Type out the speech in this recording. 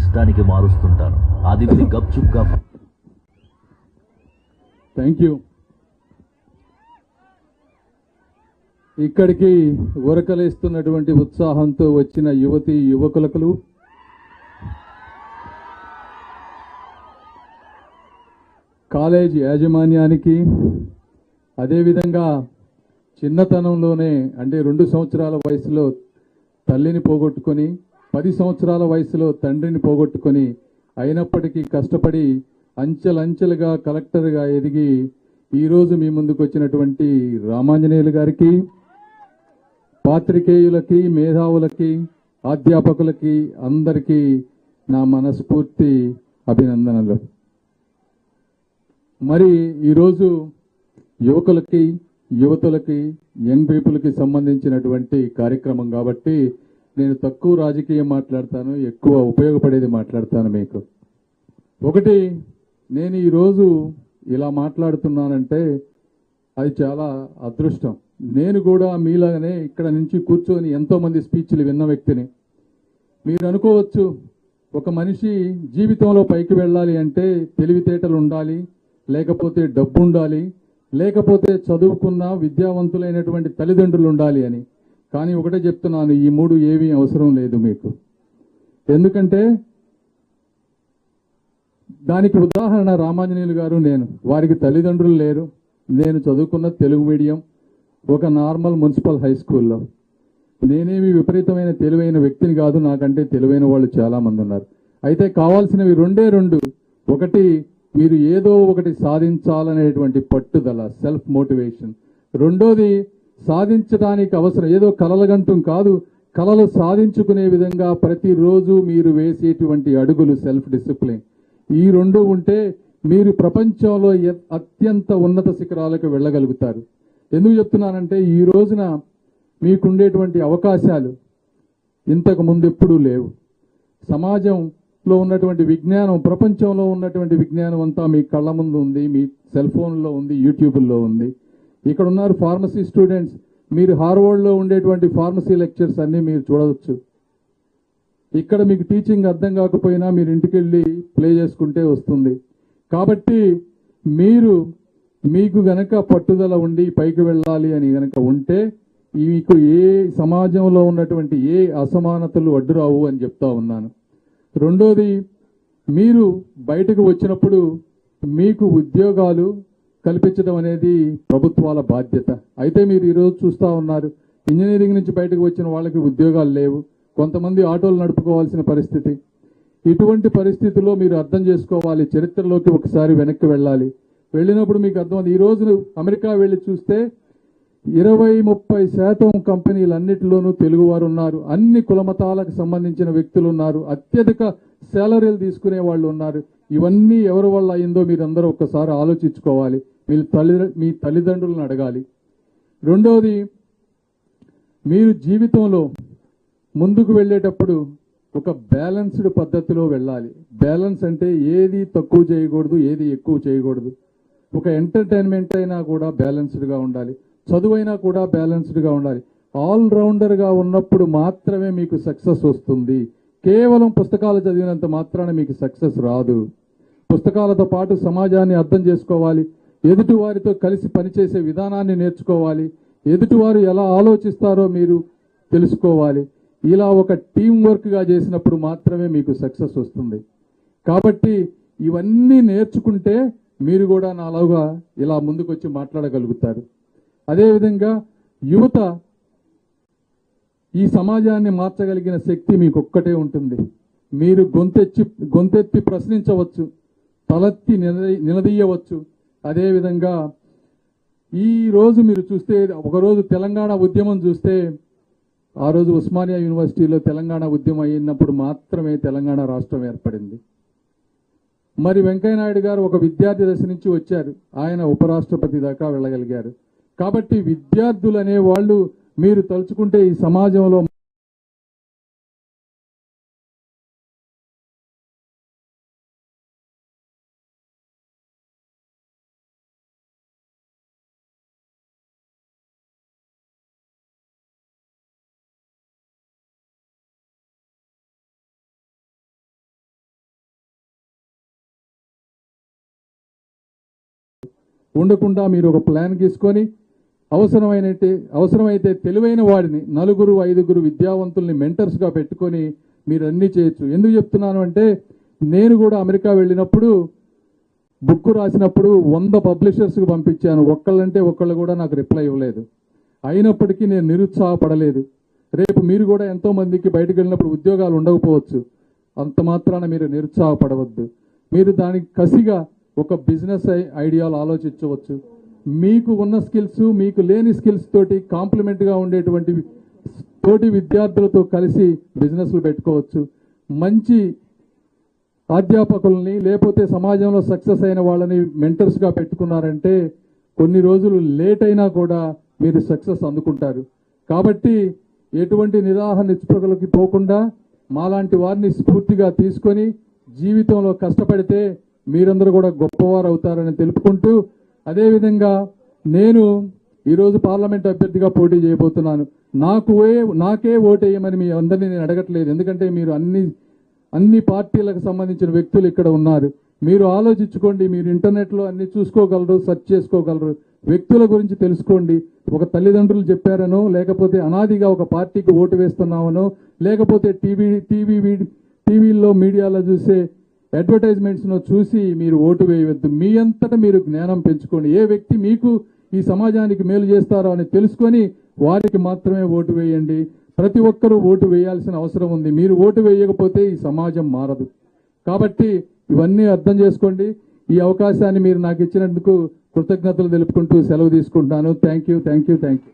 ఇష్టానికి మారుస్తుంటాను అది విని గప్చుప్గా థ్యాంక్ యూ ఇక్కడికి ఉరకలేస్తున్నటువంటి ఉత్సాహంతో వచ్చిన యువతి యువకులకు కాలేజ్ యాజమాన్యానికి అదేవిధంగా చిన్నతనంలోనే అంటే రెండు సంవత్సరాల వయసులో తల్లిని పోగొట్టుకొని పది సంవత్సరాల వయసులో తండ్రిని పోగొట్టుకొని అయినప్పటికీ కష్టపడి అంచెలంచెలుగా కలెక్టర్గా ఎదిగి ఈరోజు మీ ముందుకు వచ్చినటువంటి రామాంజనేయులు గారికి పాత్రికేయులకి మేధావులకి అధ్యాపకులకి అందరికీ నా మనస్ఫూర్తి అభినందనలు. మరి ఈరోజు యువకులకి యువతులకి యంగ్ పీపుల్కి సంబంధించినటువంటి కార్యక్రమం కాబట్టి నేను తక్కువ రాజకీయం మాట్లాడతాను ఎక్కువ ఉపయోగపడేది మాట్లాడతాను మీకు. ఒకటి నేను ఈరోజు ఇలా మాట్లాడుతున్నానంటే అది చాలా అదృష్టం. నేను కూడా మీలాగానే ఇక్కడ నుంచి కూర్చొని ఎంతోమంది స్పీచ్లు విన్న వ్యక్తిని. మీరు అనుకోవచ్చు ఒక మనిషి జీవితంలో పైకి వెళ్ళాలి అంటే తెలివితేటలు ఉండాలి లేకపోతే డబ్బు ఉండాలి లేకపోతే చదువుకున్న విద్యావంతులైనటువంటి తల్లిదండ్రులు ఉండాలి అని. కానీ ఒకటే చెప్తున్నాను ఈ మూడు ఏమీ అవసరం లేదు మీకు. ఎందుకంటే దానికి ఉదాహరణ రామాంజనేయులు గారు నేను. వారికి తల్లిదండ్రులు లేరు. నేను చదువుకున్న తెలుగు మీడియం ఒక నార్మల్ మున్సిపల్ హై స్కూల్లో. నేనేమి విపరీతమైన తెలివైన వ్యక్తిని కాదు నాకంటే తెలివైన వాళ్ళు చాలామంది ఉన్నారు. అయితే కావాల్సినవి రెండే రెండు. ఒకటి మీరు ఏదో ఒకటి సాధించాలనేటువంటి పట్టుదల సెల్ఫ్ మోటివేషన్ రెండోది సాధించడానికి అవసరం. ఏదో కలలగంటం కాదు. కలలు సాధించుకునే విధంగా ప్రతిరోజు మీరు వేసేటువంటి అడుగులు సెల్ఫ్ డిసిప్లిన్. ఈ రెండు ఉంటే మీరు ప్రపంచంలో ఎ- అత్యంత ఉన్నత శిఖరాలకు వెళ్ళగలుగుతారు. ఎందుకు చెప్తున్నానంటే ఈ రోజున మీకుండేటువంటి అవకాశాలు ఇంతకు ముందు ఎప్పుడూ లేవు. సమాజంలో ఉన్నటువంటి విజ్ఞానం ప్రపంచంలో ఉన్నటువంటి విజ్ఞానం అంతా మీ కళ్ళ ముందు ఉంది మీ సెల్ ఫోన్లో ఉంది యూట్యూబ్లో ఉంది. ఇక్కడ ఉన్నారు ఫార్మసీ స్టూడెంట్స్. మీరు హార్వర్డ్లో ఉండేటువంటి ఫార్మసీ లెక్చర్స్ అన్నీ మీరు చూడవచ్చు. ఇక్కడ మీకు టీచింగ్ అర్థం కాకపోయినా మీరు ఇంటికి వెళ్ళి ప్లే చేసుకుంటే వస్తుంది. కాబట్టి మీరు మీకు గనక పట్టుదల ఉండి పైకి వెళ్ళాలి అని గనక ఉంటే మీకు ఏ సమాజంలో ఉన్నటువంటి ఏ అసమానతలు అడ్డురావు అని చెప్తా ఉన్నాను. రెండోది మీరు బయటకు వచ్చినప్పుడు మీకు ఉద్యోగాలు కల్పించడం అనేది ప్రభుత్వాల బాధ్యత. అయితే మీరు ఈరోజు చూస్తా ఉన్నారు ఇంజనీరింగ్ నుంచి బయటకు వచ్చిన వాళ్ళకి ఉద్యోగాలు లేవు కొంతమంది ఆటోలు నడుపుకోవాల్సిన పరిస్థితి. ఇటువంటి పరిస్థితుల్లో మీరు అర్థం చేసుకోవాలి చరిత్రలోకి ఒకసారి వెనక్కి వెళ్ళాలి. వెళ్ళినప్పుడు మీకు అర్థం ఈ రోజు అమెరికా వెళ్ళి చూస్తే ఇరవై ముప్పై శాతం కంపెనీలన్నిటిలోనూ తెలుగువారు ఉన్నారు. అన్ని కులమతాలకు సంబంధించిన వ్యక్తులు ఉన్నారు. అత్యధిక శాలరీలు తీసుకునే వాళ్ళు ఉన్నారు. ఇవన్నీ ఎవరి వల్ల అయిందో మీరందరూ ఒక్కసారి ఆలోచించుకోవాలి. మీ తల్లి మీ తల్లిదండ్రులను అడగాలి. రెండవది మీరు జీవితంలో ముందుకు వెళ్ళేటప్పుడు ఒక బ్యాలెన్స్డ్ పద్ధతిలో వెళ్ళాలి. బ్యాలెన్స్ అంటే ఏది తక్కువ చేయకూడదు ఏది ఎక్కువ చేయకూడదు. ఒక ఎంటర్టైన్మెంట్ అయినా కూడా బ్యాలెన్స్డ్గా ఉండాలి. చదువైనా కూడా బ్యాలెన్స్డ్గా ఉండాలి. ఆల్ రౌండర్గా ఉన్నప్పుడు మాత్రమే మీకు సక్సెస్ వస్తుంది. కేవలం పుస్తకాలు చదివినంత మాత్రాన మీకు సక్సెస్ రాదు. పుస్తకాలతో పాటు సమాజాన్ని అర్థం చేసుకోవాలి. ఎదుటి వారితో కలిసి పనిచేసే విధానాన్ని నేర్చుకోవాలి. ఎదుటివారు ఎలా ఆలోచిస్తారో మీరు తెలుసుకోవాలి. ఇలా ఒక టీం వర్క్గా చేసినప్పుడు మాత్రమే మీకు సక్సెస్ వస్తుంది. కాబట్టి ఇవన్నీ నేర్చుకుంటే మీరు కూడా నాలోగా ఇలా ముందుకొచ్చి మాట్లాడగలుగుతారు. అదేవిధంగా యువత ఈ సమాజాన్ని మార్చగలిగిన శక్తి మీకు ఒక్కటే ఉంటుంది. మీరు గొంతెచ్చి గొంతెత్తి ప్రశ్నించవచ్చు తలెత్తి నిలదీ- నిలదీయవచ్చు. అదేవిధంగా ఈ రోజు మీరు చూస్తే ఒకరోజు తెలంగాణ ఉద్యమం చూస్తే ఆ రోజు ఉస్మానియా యూనివర్సిటీలో తెలంగాణ ఉద్యమం అయినప్పుడు మాత్రమే తెలంగాణ రాష్ట్రం ఏర్పడింది. మరి వెంకయ్యనాయుడు గారు ఒక విద్యార్థి దశ నుంచి వచ్చారు. ఆయన ఉపరాష్ట్రపతి దాకా వెళ్ళగలిగారు. కాబట్టి విద్యార్థులు అనేవాళ్ళు మీరు తలుచుకుంటే ఈ సమాజంలో ఉండకుండా మీరు ఒక ప్లాన్ తీసుకొని అవసరమైనట్టే అవసరమైతే తెలివైన వాడిని నలుగురు ఐదుగురు విద్యావంతుల్ని మెంటర్స్గా పెట్టుకొని మీరు అన్నీ చేయొచ్చు. ఎందుకు చెప్తున్నాను అంటే నేను కూడా అమెరికా వెళ్ళినప్పుడు బుక్ రాసినప్పుడు వంద పబ్లిషర్స్కి పంపించాను. ఒక్కళ్ళంటే ఒక్కళ్ళు కూడా నాకు రిప్లై ఇవ్వలేదు. అయినప్పటికీ నేను నిరుత్సాహపడలేదు. రేపు మీరు కూడా ఎంతో మందికి బయటకు వెళ్ళినప్పుడు ఉద్యోగాలు ఉండకపోవచ్చు. అంత మాత్రాన మీరు నిరుత్సాహపడవద్దు. మీరు దానికి కసిగా ఒక బిజినెస్ ఐడియాలు ఆలోచించవచ్చు. మీకు ఉన్న స్కిల్స్ మీకు లేని స్కిల్స్ తోటి కాంప్లిమెంట్గా ఉండేటువంటి తోటి విద్యార్థులతో కలిసి బిజినెస్లు పెట్టుకోవచ్చు. మంచి అధ్యాపకుల్ని లేకపోతే సమాజంలో సక్సెస్ అయిన వాళ్ళని మెంటర్స్గా పెట్టుకున్నారంటే కొన్ని రోజులు లేట్ అయినా కూడా మీరు సక్సెస్ అందుకుంటారు. కాబట్టి ఎటువంటి నిరాహ నిస్పృహలకి పోకుండా మాలాంటి వారిని స్ఫూర్తిగా తీసుకొని జీవితంలో కష్టపడితే మీరందరూ కూడా గొప్పవారు అవుతారని తెలుపుకుంటూ అదేవిధంగా నేను ఈరోజు పార్లమెంట్ అభ్యర్థిగా పోటీ చేయబోతున్నాను. నాకు ఏ నాకే ఓటేయమని మీ అందరినీ నేను అడగట్లేదు. ఎందుకంటే మీరు అన్ని అన్ని పార్టీలకు సంబంధించిన వ్యక్తులు ఇక్కడ ఉన్నారు. మీరు ఆలోచించుకోండి మీరు ఇంటర్నెట్లో అన్ని చూసుకోగలరు సెర్చ్ చేసుకోగలరు. వ్యక్తుల గురించి తెలుసుకోండి. ఒక తల్లిదండ్రులు చెప్పారనో లేకపోతే అనాదిగా ఒక పార్టీకి ఓటు వేస్తున్నామనో లేకపోతే టీవీ టీవీ టీవీల్లో మీడియాలో చూసే అడ్వర్టైజ్మెంట్స్ను చూసి మీరు ఓటు వేయవద్దు. మీ అంతటా మీరు జ్ఞానం పెంచుకోండి. ఏ వ్యక్తి మీకు ఈ సమాజానికి మేలు చేస్తారో అని తెలుసుకొని వారికి మాత్రమే ఓటు వేయండి. ప్రతి ఒక్కరూ ఓటు వేయాల్సిన అవసరం ఉంది. మీరు ఓటు వేయకపోతే ఈ సమాజం మారదు. కాబట్టి ఇవన్నీ అర్థం చేసుకోండి. ఈ అవకాశాన్ని మీరు నాకు ఇచ్చినందుకు కృతజ్ఞతలు తెలుపుకుంటూ సెలవు తీసుకుంటున్నాను thank you thank you thank you.